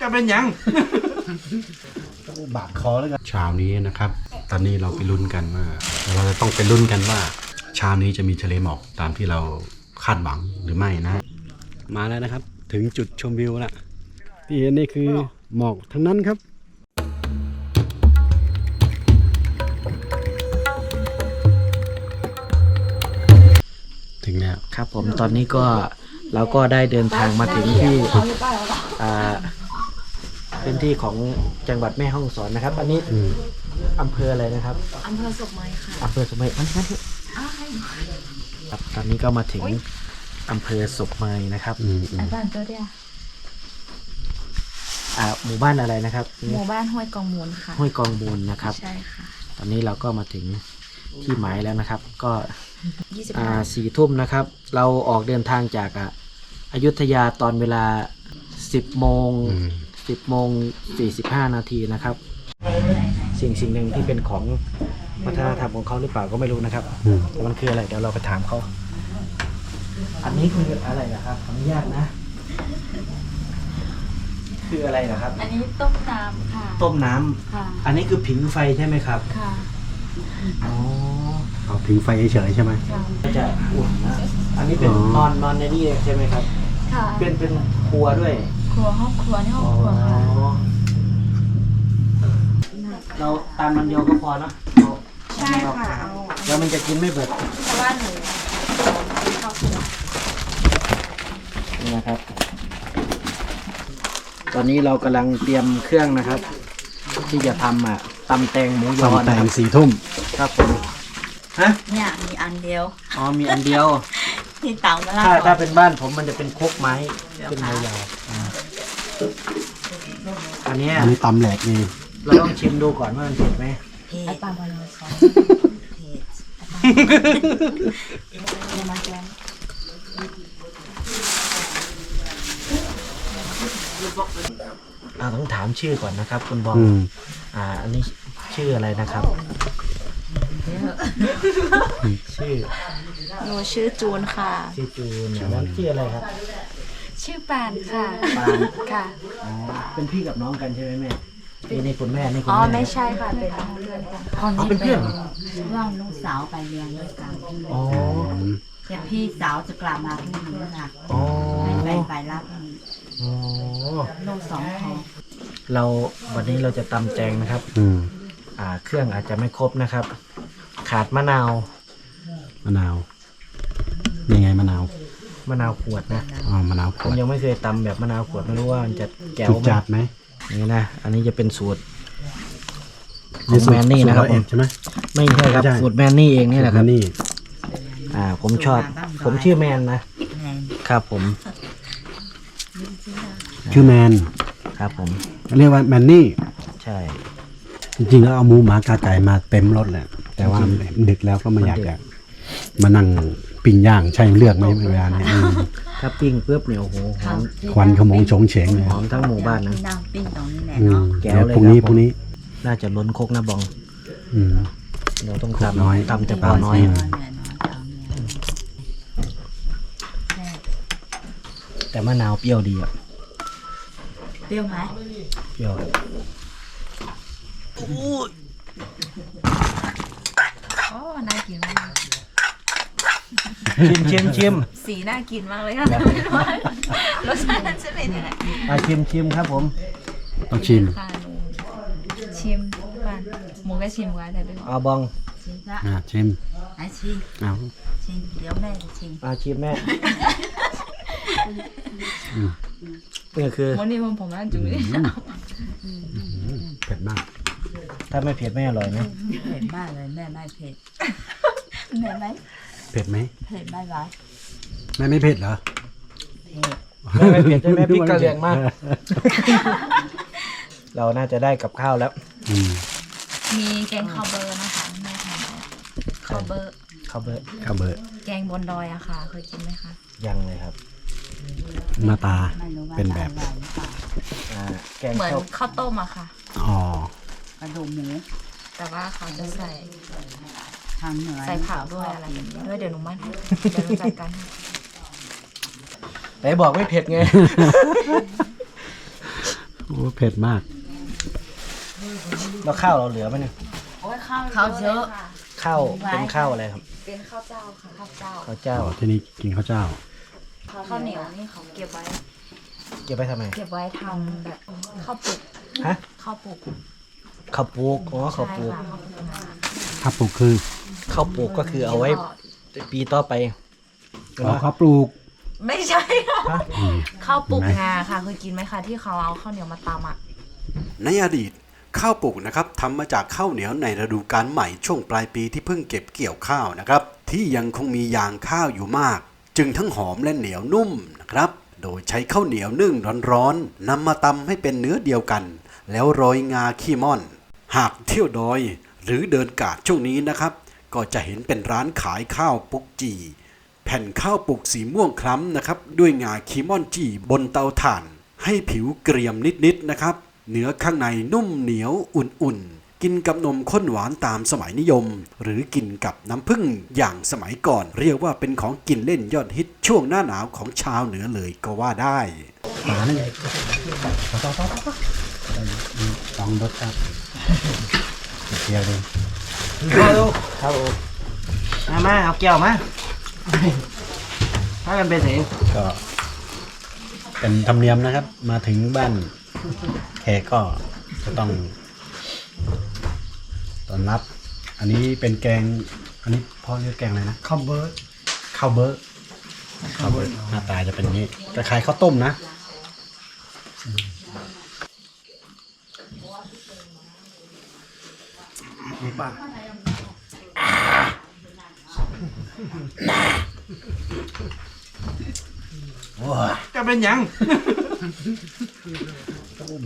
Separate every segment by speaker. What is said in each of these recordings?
Speaker 1: จะเป็นยัง
Speaker 2: บาดคอแล้วกันเช้านี้นะครับ ตอนนี้เราไปลุ้นกันว่า เราจะต้องไปลุ้นกันว่าเช้านี้จะมีทะเลหมอกตามที่เราคาดหวังหรือไม่นะ มาแล้วนะครับ ถึงจุดชมวิวแล้วที่เห็นนี่คือหมอกทั้งนั้นครับ ถึงแล้ว
Speaker 3: ครับผมตอนนี้ก็เราก็ได้เดินทางมาถึงที่อ่าเป็นที่ของจังหวัดแม่ฮ่องสอนนะครับ อันนี้
Speaker 2: อืม
Speaker 3: อำเภออะไรนะครับ
Speaker 4: อำเภอศพไม้ค่ะ
Speaker 3: อำเภอสมัยอันนั้นครับตอนนี้ก็มาถึงอำเภอศพไม้นะครับ
Speaker 2: อืมอืม
Speaker 4: อาจารย์เจ้าเดีย
Speaker 3: อ่าหมู่บ้านอะไรนะครับ
Speaker 4: หมู่บ้านห้วยกองมูลค่ะ
Speaker 3: ห้วยกองมูลนะครับ
Speaker 4: ใช่ค่ะ
Speaker 3: ตอนนี้เราก็มาถึง ที่หมายแล้วนะครับ ก็
Speaker 4: ยี่สิบ
Speaker 3: อ่า
Speaker 4: ห้า
Speaker 3: สี่ทุ่มนะครับ เราออกเดินทางจากอะอยุธยาตอนเวลา 10โมง
Speaker 2: อืม
Speaker 3: 10โมง45 นาทีนะครับ สิ่งสิ่งหนึ่งที่เป็นของวัฒนธรรมของเขาหรือเปล่าก็ไม่รู้นะครับ
Speaker 2: อืม
Speaker 3: แต่มันคืออะไรเดี๋ยวเราไปถามเขา อันนี้คืออะไรนะครับขออนุญาตนะ คืออะไรนะครับ
Speaker 4: อันนี้ต้มน้ำค่ะ
Speaker 3: ต้มน้ำ
Speaker 4: ค่ะ
Speaker 3: อันนี้คือผิงไฟใช่ไหมครับ
Speaker 4: ค่ะ
Speaker 3: อ๋อ
Speaker 2: เอาผิงไฟเฉยๆใช่ไหม
Speaker 3: จะอุ่นนะอันนี้เป็น
Speaker 2: อ๋อ
Speaker 3: นอนนอนในนี่ใช่ไหมครับ
Speaker 4: ค่ะ
Speaker 3: เป็นเป็นครัวด้วย
Speaker 4: ครัวห้องครัวนี่ห้องครัวค่ะ
Speaker 3: เราตามมันเดียวก็พอเนอะเอา
Speaker 4: ใช่ค่ะเอา
Speaker 3: แล้วมันจะกินไม่เบิด
Speaker 4: เพราะว่าหนูเข้าครัว
Speaker 3: นี่นะครับ ตอนนี้เรากำลังเตรียมเครื่องนะครับ ที่จะทำอะตำแตงหมูยอ
Speaker 2: ตำแต
Speaker 3: นะค
Speaker 2: ง
Speaker 3: รับ
Speaker 2: สี่ทุ่ม
Speaker 3: ครับผมฮะ
Speaker 4: เนี่ยมีอันเดียว
Speaker 3: อ๋อมีอันเดียว
Speaker 4: ที่เตามาล่า
Speaker 3: ถ้า
Speaker 4: ก่
Speaker 3: ถ้า
Speaker 4: อน
Speaker 3: เป็นบ้านผมมันจะเป็นโคกไม้เป็นไม้ยาวอ่าอันเนี้ย
Speaker 2: อันนี้ตำแหลกนี่
Speaker 3: เราต้องชิมดูก่อนว่ามันเผ็ดไหม
Speaker 4: ไอปลาบอลซอสเดี๋ยวมาแกง
Speaker 3: อ่าต้องถามชื่อก่อนนะครับ คุณบอม
Speaker 2: อืม
Speaker 3: อ่า อันนี้ชื่ออะไรนะครับ ชื่อ
Speaker 4: หนูชื่อจูนค่ะ
Speaker 3: ชื่อจูนเนี่ยแล้วชื่ออะไรครับ
Speaker 4: ชื่อปานค่ะ
Speaker 3: ปาน
Speaker 4: ค่ะ
Speaker 3: อ๋อเป็นพี่กับน้องกันใช่ไหมแม่นี่นี่คุณแม่นี่คุณ
Speaker 4: อ๋อ
Speaker 3: แม่
Speaker 4: ไม่ใช่ค่ะ เป็นน้องเพื่อนกันค่ะ
Speaker 3: อ๋อเป็นเพื่อนเหรอ
Speaker 5: ว่าลูกสาวไปเรียนด้วยกัน
Speaker 3: อ๋อ
Speaker 5: แต่พี่สาวจะกลับมาพรุ่งนี้นะ
Speaker 3: อ๋อ
Speaker 5: ให้ไปไปรับ
Speaker 3: อ๋อ
Speaker 5: ลูกสองคน
Speaker 3: เราวันนี้เราจะตำแตงนะครับ
Speaker 2: อืม
Speaker 3: อ่า เครื่องอาจจะไม่ครบนะครับ ขาดมะนาว
Speaker 2: มะนาวยังไงมะนาว
Speaker 3: มะนาวขวดนะ
Speaker 2: อ๋อมะนาวข
Speaker 3: ผ
Speaker 2: ว
Speaker 3: ม
Speaker 2: ด
Speaker 3: ยังไม่เคยตำแบบมะนาวขวดไม่รู้ว่ามันจะแก้ว
Speaker 2: จุด
Speaker 3: ไหม
Speaker 2: จัดไหม
Speaker 3: นี่นะอันนี้จะเป็นสูตรขอ
Speaker 2: นี่
Speaker 3: ง
Speaker 2: สู
Speaker 3: แม
Speaker 2: ตร
Speaker 3: นนี่นะครับ
Speaker 2: สูต
Speaker 3: ผ
Speaker 2: เอ็
Speaker 3: ม
Speaker 2: ดใช่ไหม
Speaker 3: ไม่ใช่ครับ
Speaker 2: ไม่ใช่
Speaker 3: สูตรแมนนี่เองนี่แหละครับ
Speaker 2: นี่
Speaker 3: อ่า ผมชอบ ผมชื่อแมนนะ
Speaker 5: แมน
Speaker 3: ครับผม
Speaker 2: ชื่อแมน
Speaker 3: ครับผม
Speaker 2: เรียกว่าแมนนี่
Speaker 3: ใช่
Speaker 2: จริงๆแล้วเอาหมูหมากาไก่มาเต็มรถแหละ แต่ว่าดึกแล้วก็ไม่อยากจะมานั่งปิ้งย่างใช่เลือกไหมเวลาเนี่ยอืม
Speaker 3: ถ้าปิ้งปุ๊บเนี่ยโอ้โหหอม
Speaker 2: ควันขโมงโฉงเฉงเลย
Speaker 3: หอมทั้งหมู่บ้านนะ
Speaker 5: นั่งปิ้งตรงนี้แหละ
Speaker 2: อืม
Speaker 5: เนาะ
Speaker 3: แก้ว
Speaker 2: เดี๋ยว
Speaker 3: เลย
Speaker 2: พรุ่งนี้
Speaker 3: ครับ
Speaker 2: พรุ่งนี้
Speaker 3: น่าจะล้นโคกนะบอง
Speaker 2: อืม
Speaker 3: เราต้อง
Speaker 2: โคกน้อย
Speaker 3: ตำตำแต่พอน้อย
Speaker 2: อืม
Speaker 3: แต่มะนาวเปรี้ยวดีอะ
Speaker 4: เปรี้ยวไหม
Speaker 3: เปรี้ยว
Speaker 4: โอ้ น่ากินมาก
Speaker 3: ชิมชิมชิม
Speaker 4: สีน่ากินมากเลยค่ะรสชาติจะเป็นยังไง
Speaker 3: อะชิมชิมครับผม
Speaker 2: ต้องชิม
Speaker 4: ค่ะหนูชิมก่อนหมูก็ชิมไว้แต่ด้วย
Speaker 3: เอาบอง
Speaker 5: ชิมละ
Speaker 2: อ่าชิม
Speaker 5: ไอ้ชิม
Speaker 2: เอา
Speaker 5: ชิมเดี๋ยวแม่จะชิม
Speaker 3: เอาชิมแม่นี่คือ
Speaker 4: วันนี้ผมผมว่าจุ๋ย
Speaker 2: เผ็ดมาก
Speaker 3: ถ้าไม่เผ็ดไม่อร่อยนะ
Speaker 5: เผ็ดมากเลยแม่ไม่เผ็ด
Speaker 4: เหนื่อยไหม
Speaker 2: เผ็ดไหม
Speaker 5: เผ็ดไม่ไหว
Speaker 2: แม่ไม่เผ็ดเหรอ
Speaker 5: เผ็ด
Speaker 3: แม่ไม่เผ็ดใช่ไหมพริกกะเหรี่ยงมาก เราน่าจะได้กับข้าวแล้ว
Speaker 2: อืม
Speaker 4: มีแกงคาวเบอร์นะคะแม่ทำแล้วคาวเบอร์
Speaker 3: ข้าวเบอร์
Speaker 2: ข้าวเบอร์
Speaker 4: แกงบนดอยอะค่ะ เคยกินไหมคะ
Speaker 3: ยังเลยครับ
Speaker 2: หน้าตา
Speaker 5: ไม่รู้ว่า
Speaker 2: เป็นแบบ
Speaker 5: อร่อยหรือเปล่า
Speaker 3: อ่าแกง
Speaker 4: เหมือน
Speaker 3: ข้าว
Speaker 4: ข้าวต้มอะค่ะ
Speaker 2: อ๋อ
Speaker 5: กระดูกหมู
Speaker 4: แต่ว่าเขาจะใส่
Speaker 5: ทางเหนือ
Speaker 4: ใส่ผักด้วยอะไรแบบนี้ด้วยเดี๋ยวหนูมั่นให้เดี๋ยวหนูจัดการให้
Speaker 3: ไหนบอกไม่เผ็ดไง
Speaker 2: โอ้เผ็ดมาก
Speaker 3: แล้วข้าวเราเหลือไหมเนี่ย
Speaker 4: โอ้ยข้าว
Speaker 5: เขาเยอะ
Speaker 3: ข้าวเป็นข้าวอะไรครับ
Speaker 4: เป็นข้าวเจ้าค่ะข้าวเจ้า
Speaker 3: ข้าวเจ้า
Speaker 2: ที่นี่กินข้าวเจ้า
Speaker 4: ข้าวเหนียวนี่เขาเก็บไว้
Speaker 3: เก็บไปทำไม
Speaker 4: เก็บไว้ทำแบบข้าวปลุก
Speaker 3: ฮะ
Speaker 4: ข้าวปลุก
Speaker 3: ข้าวปลูกอ๋อข้าวปลูก
Speaker 4: ใช่ค่ะข้าวปลุกงา
Speaker 2: ข้าวปลูกคือ
Speaker 3: ข้าวปลูกก็คือเอาไว้ปีต่อไป
Speaker 2: อ๋อข้าวปลูก
Speaker 4: ไม่ใช่ค่ะ
Speaker 3: ฮะ
Speaker 2: อืม
Speaker 4: ข้าวปลุก
Speaker 2: เห็นไหม
Speaker 4: งาค่ะเคยกินไหมคะที่เขาเอาข้าวเหนียวมาตำอะ
Speaker 6: ในอดีตข้าวปลูกนะครับทำมาจากข้าวเหนียวในฤดูกาลใหม่ช่วงปลายปีที่เพิ่งเก็บเกี่ยวข้าวนะครับ ที่ยังคงมียางข้าวอยู่มาก จึงทั้งหอมและเหนียวนุ่มนะครับ โดยใช้ข้าวเหนียวนึ่งร้อนๆนำมาตำให้เป็นเนื้อเดียวกัน แล้วโรยงาขี้ม่อน หากเที่ยวดอยหรือเดินกาดช่วงนี้นะครับ ก็จะเห็นเป็นร้านขายข้าวปุกจีแผ่นข้าวปลูกสีม่วงคล้ำนะครับ ด้วยงาคีมอนจีบนเตาถ่าน ให้ผิวเกรียมนิดๆนะครับ เนื้อข้างในนุ่มเหนียวอุ่นๆ กินกับนมข้นหวานตามสมัยนิยม หรือกินกับน้ำผึ้งอย่างสมัยก่อน เรียกว่าเป็นของกินเล่นยอดฮิตช่วงหน้าหนาวของชาวเหนือเลยก็ว่าได้
Speaker 2: หมานี่ลองรสครับ เดียวเลย
Speaker 3: ครับผมมามาเอาแก้วมาถ้ากันไปไหน
Speaker 2: ก็เป็นธรรมเนียมนะครับ มาถึงบ้านแขกก็จะต้องต้อนรับ อันนี้เป็นแกง อันนี้พ่อเรียกแกงอะไรนะ
Speaker 1: ข้าวเบิร์ด
Speaker 2: ข้าวเบอร์ข้าวเบอร์หน้าตาจะเป็นอย่างนี้คล้ายๆข้าวต้มนะ
Speaker 1: จะเป็นหยัง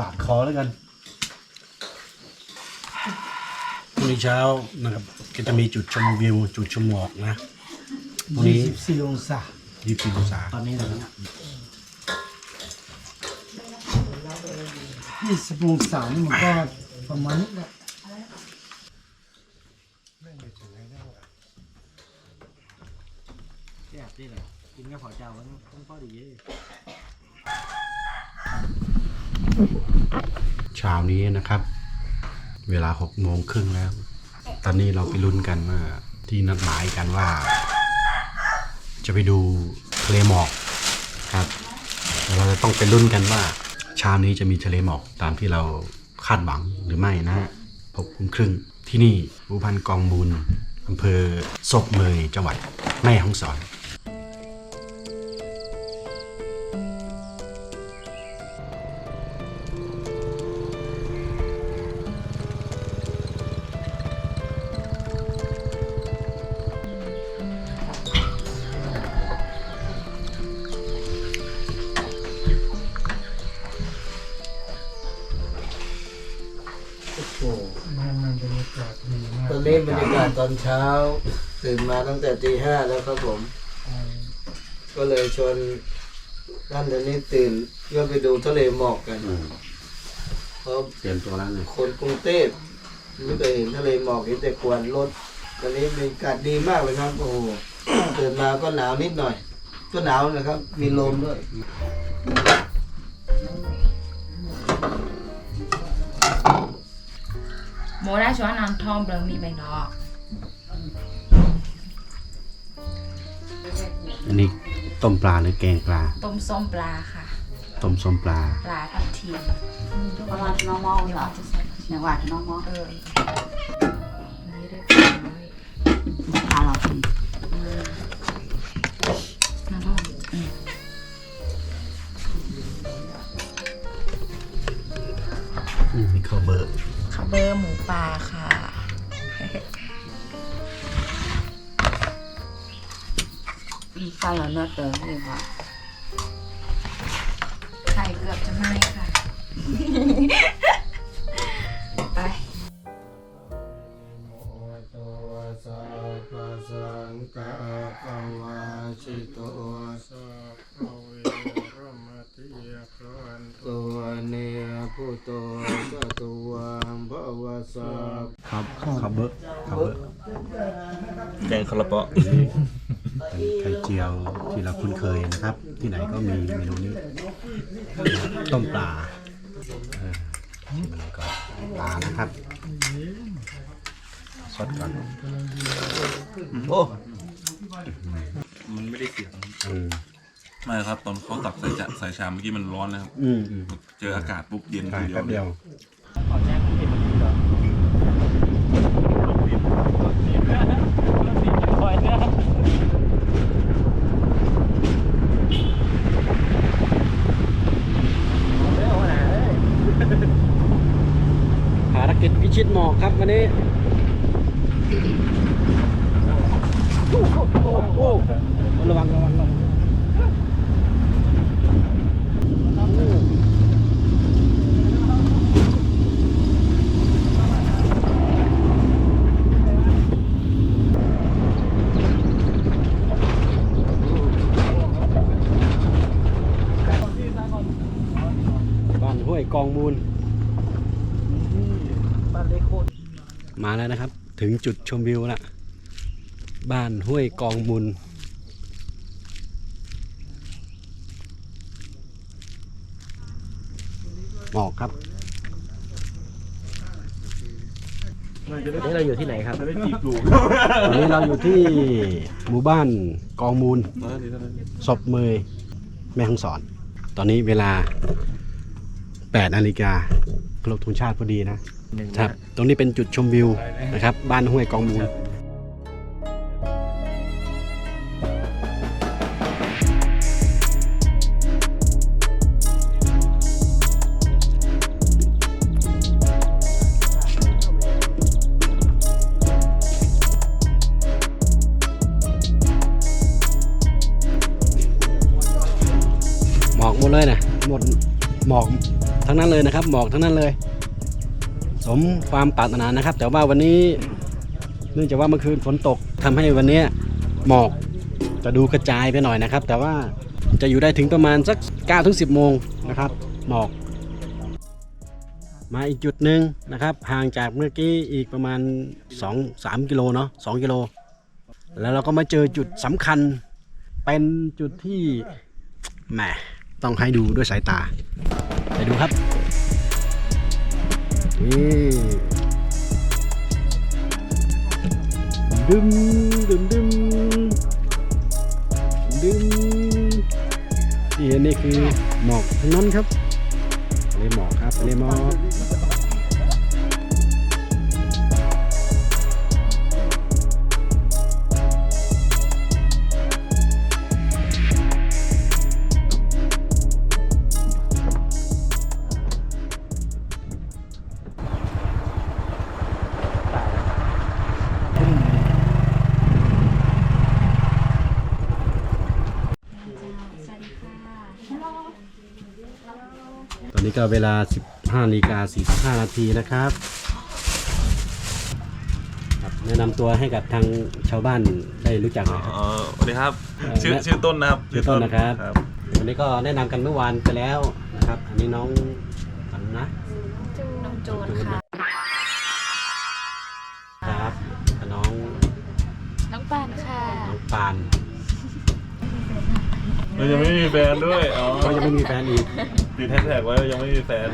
Speaker 2: บาดคอแล้วกันพรุ่งนี้เช้านะครับก็จะมีจุดชมวิว จุดชมหมอกนะพรุ่งนี้
Speaker 1: สี่องศา
Speaker 2: ยี่สิบองศา
Speaker 3: ตอนนี้เรา
Speaker 1: ยี่สิบองศานี่มันก็ประมาณนี้แหละ
Speaker 3: แซ่บดิเลยกินกับข้าวเจ้ามันต้องพอดีเยอะ
Speaker 2: เช้านี้นะครับ เวลาหกโมงครึ่งแล้ว ตอนนี้เราไปลุ้นกันว่าที่นัดหมายกันว่า จะไปดูทะเลหมอกครับเราจะต้องไปลุ้นกันว่าเช้านี้จะมีทะเลหมอกตามที่เราคาดหวังหรือไม่นะหกโมงครึ่ง ที่นี่ภูพันกองบุญอำเภอศพเมยจังหวัดแม่ฮ่องสอน
Speaker 1: มันมันบรรยากาศดีมาก
Speaker 7: ตอนนี้บรรยากาศตอนเช้า ตื่นมาตั้งแต่ตีห้าแล้วครับผม ก็เลยชวนท่านเดี๋ยวนี้ตื่นเพื่อไปดูทะเลหมอกกันเพราะ
Speaker 2: เตรียมตัวแล้วเลย
Speaker 7: คนกรุงเทพไม่เคยเห็นทะเลหมอกเห็นแต่ควันรถตอนนี้บรรยากาศดีมากเลยครับโอ้โหตื่นมาก็หนาวนิดหน่อย ก็หนาวนะครับ มีลมด้วย
Speaker 4: โมได้ชวนนอนทอมเบลมีใบดอก
Speaker 2: อันนี้ต้มปลาหรือแกงปลา
Speaker 4: ต้มส้มปลาค่ะ
Speaker 2: ต้มส้มปลา
Speaker 4: ปลาทับทิม
Speaker 5: เพราะว่าน้องมองเหรอ
Speaker 4: จะใส่
Speaker 5: ในวัดน้องมอง
Speaker 4: เออนี่เรียบร้อย
Speaker 5: พาเรากิน
Speaker 4: น้ำทอดอืม
Speaker 2: อืมมีข้าวเบอร์
Speaker 4: ข้าว เบอร์หมูปลาค่ะ
Speaker 5: พาเราเนื้อเต๋อดีกว่า
Speaker 4: ไข่เกือบจะไหม้ค่ะ ไป
Speaker 7: ตัวสัพพสังกะปวาชิโต
Speaker 1: สัพพเวรมติ
Speaker 7: ตัวเนีย ผู้โตสะตุวังพระวาสา
Speaker 2: ครับคาเบอร์คาเบอร์
Speaker 8: แกงคาราเปาะ
Speaker 2: เป็นไข่เจียวที่เราคุ้นเคยนะครับ ที่ไหนก็มีเมนูนี้ ต้มปลาเออชิมอะไรก่อนปลานะครับสดก่อน
Speaker 8: โอ้มันไม่ได้เสียง
Speaker 2: อืม
Speaker 9: ไม่ครับ ตอนเขาตักใส่จะใส่ชามเมื่อกี้มันร้อนนะครับ
Speaker 2: อืมอืม
Speaker 9: เจออากาศปุ๊บเย็น
Speaker 2: ใช่
Speaker 9: ทีเดีย
Speaker 2: แป๊
Speaker 9: ว
Speaker 2: บเดียว
Speaker 3: ภารกิจพิชิตหมอกครับวันนี้ โอ้โหโอ้โหระวังระวังระวังบ้านห้วย กองมูลบ้านเล็กโคตร
Speaker 2: มาแล้วนะครับ ถึงจุดชมวิวละบ้านห้วยกองมุลหมอกครับ
Speaker 3: วันนี้เราอยู่ที่ไหนครับ
Speaker 2: วันนี้เราอยู่ที่หมู่บ้านกองมูลศพเมยแม่ฮ่องสอน ตอนนี้เวลา 8นาฬิกาครบธงชาติพอดีนะ
Speaker 3: หนึ่ง
Speaker 2: ครับ ตรงนี้เป็นจุดชมวิวนะครับ บ้านห้วยกองมูลหมอกหมดเลยนะหมด หมอกทั้งนั้นเลยนะครับ หมอกทั้งนั้นเลย สมความปรารถนานะครับ แต่ว่าวันนี้เนื่องจากว่าเมื่อคืนฝนตกทำให้วันนี้หมอกจะดูกระจายไปหน่อยนะครับ แต่ว่าจะอยู่ได้ถึงประมาณสัก9ถึง10 โมงนะครับ หมอก มาอีกจุดหนึ่งนะครับห่างจากเมื่อกี้อีกประมาณ 2-3 กิโลเนาะ2กิโล แล้วเราก็มาเจอจุดสำคัญ เป็นจุดที่แหมต้องให้ดูด้วยสายตา ดูครับนี่ดึมดึมดึมดึมที่เห็นนี่คือหมอกทั้งนั้นครับทะเลหมอกครับทะเลหมอก ก็เวลา 15นาฬิกา45นาทีนะครับครับแนะนำตัวให้กับทางชาวบ้านได้รู้จักหน่อยครับ
Speaker 8: อ๋อสวัสดีครับ
Speaker 2: เอ่อ
Speaker 8: ชื่อ
Speaker 2: แม่
Speaker 8: ชื่อต้นนะครับ
Speaker 2: ชื่อต้นนะครับ
Speaker 8: ครับ
Speaker 2: วันนี้ก็แนะนำกันเมื่อวานไปแล้วนะครับ อันนี้น้องอันนะ
Speaker 4: น้องจูนค่ะ
Speaker 2: ครับน้อง
Speaker 4: น้องปานค่ะ
Speaker 2: น้องปาน
Speaker 8: เรายังไม่มีแฟนด้วย อ๋อ
Speaker 2: ก็ยังไม่มีแฟนอีก
Speaker 8: ติดแฮชแท็กไว้ว่ายังไม่มีแฟน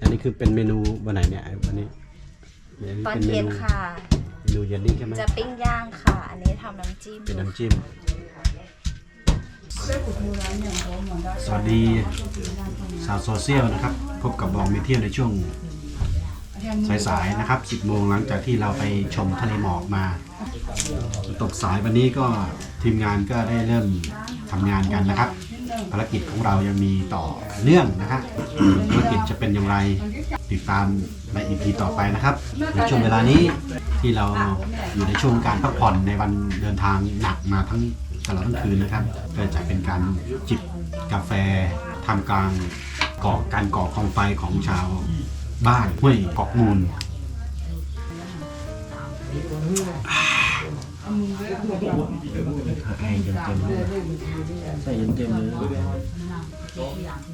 Speaker 2: อันนี้คือเป็นเมนูวันไหนเนี่ยไอ้วันนี้
Speaker 4: ตอน
Speaker 2: ป็
Speaker 4: เย็นค่ะ
Speaker 2: เมนูเย็นนี่ใช่ไหม
Speaker 4: จะปิ้งย่างค่ะ อันนี้ทำน้ำจิ้ม
Speaker 2: เป็นน้ำจิ้ม สวัสดีสาวโซเชียลนะครับ พบกับบองมีเที่ยวในช่วงสายๆนะครับ 10 โมงหลังจากที่เราไปชมทะเลหมอกมา ตกสายวันนี้ก็ทีมงานก็ได้เริ่ม ทำงานกันนะครับ ภารกิจของเรายังมีต่อเนื่องนะฮะภารกิจจะเป็นอย่างไรติดตามในอีพีต่อไปนะครับในช่วงเวลานี้ที่เราอยู่ในช่วงการพักผ่อนในวันเดินทางหนักมาทั้งตลอดทั้งคืนนะครับก็จะเป็นการจิบกาแฟทำกลางก่อการก่อกองไฟของชาวบ้านห้วยกอกมูล
Speaker 3: ไอเต็มๆเลย ใส่เต็มๆเลย
Speaker 5: ที่อย่างที่